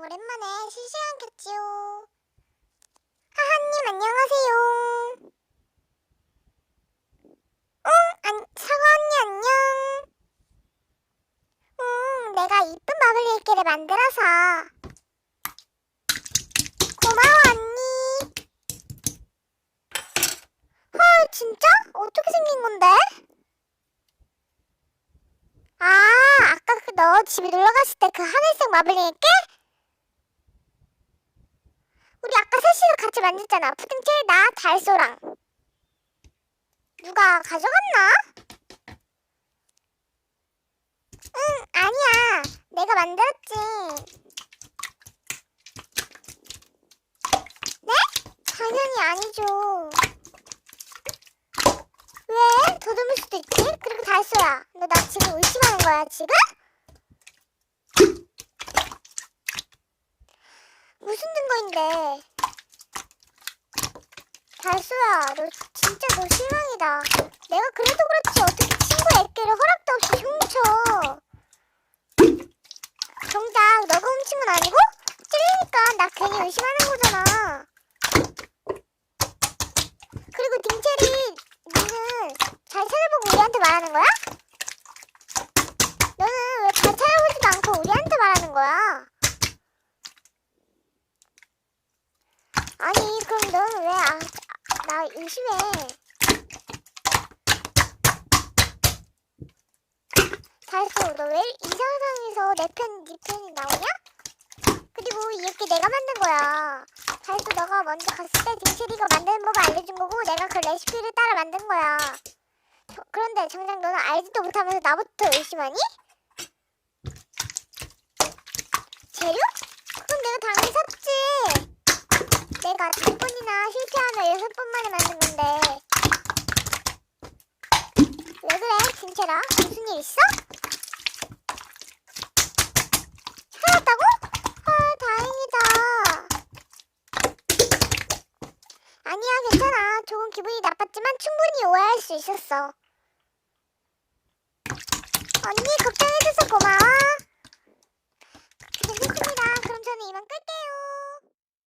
오랜만에 실시간 켰지요. 하하님 안녕하세요. 응, 안, 사과 언니 안녕. 응, 내가 이쁜 마블링기를 만들어서. 고마워 언니. 헐, 진짜? 어떻게 생긴 건데? 아, 아까 그 너 집에 놀러 갔을 때 그 하늘색 마블링 깨? 우리 아까 셋이서 같이 만졌잖아. 푸딩체, 나, 달소랑. 누가 가져갔나? 응, 아니야. 내가 만들었지. 네? 당연히 아니죠. 왜? 더듬을 수도 있지? 그리고 달소야. 너 나 지금 의심하는 거야, 지금? 무슨 증거인데? 달수야, 너 진짜 너 실망이다. 내가 그래도 그렇지 어떻게 친구 애끼를 허락도 없이 훔쳐? 정작 너가 훔친 건 아니고 찔리니까 나 괜히 의심하는 거잖아. 그리고 딩체리, 너는 잘 찾아보고 우리한테 말하는 거야? 너는 왜 잘 찾아보지도 않고 우리한테 말하는 거야? 아니 의심해? 달수 너왜 이상상에서 내 편, 네 편이 나오냐? 그리고 이렇게 내가 만든 거야. 달수 너가 먼저 갔을 때 딩체리가 만드는 법을 알려준 거고 내가 그 레시피를 따라 만든 거야. 저- 그런데 정작 너는 알지도 못하면서 나부터 의심하니? 재료? 그건 내가 당연히 샀지. 번이나 실패하며 여섯 번 만에 만든 건데. 왜 그래, 진채라? 무슨 일 있어? 찾았다고? 헐, 다행이다. 아니야, 괜찮아. 조금 기분이 나빴지만 충분히 오해할 수 있었어. 언니, 걱정해줘서 고마워.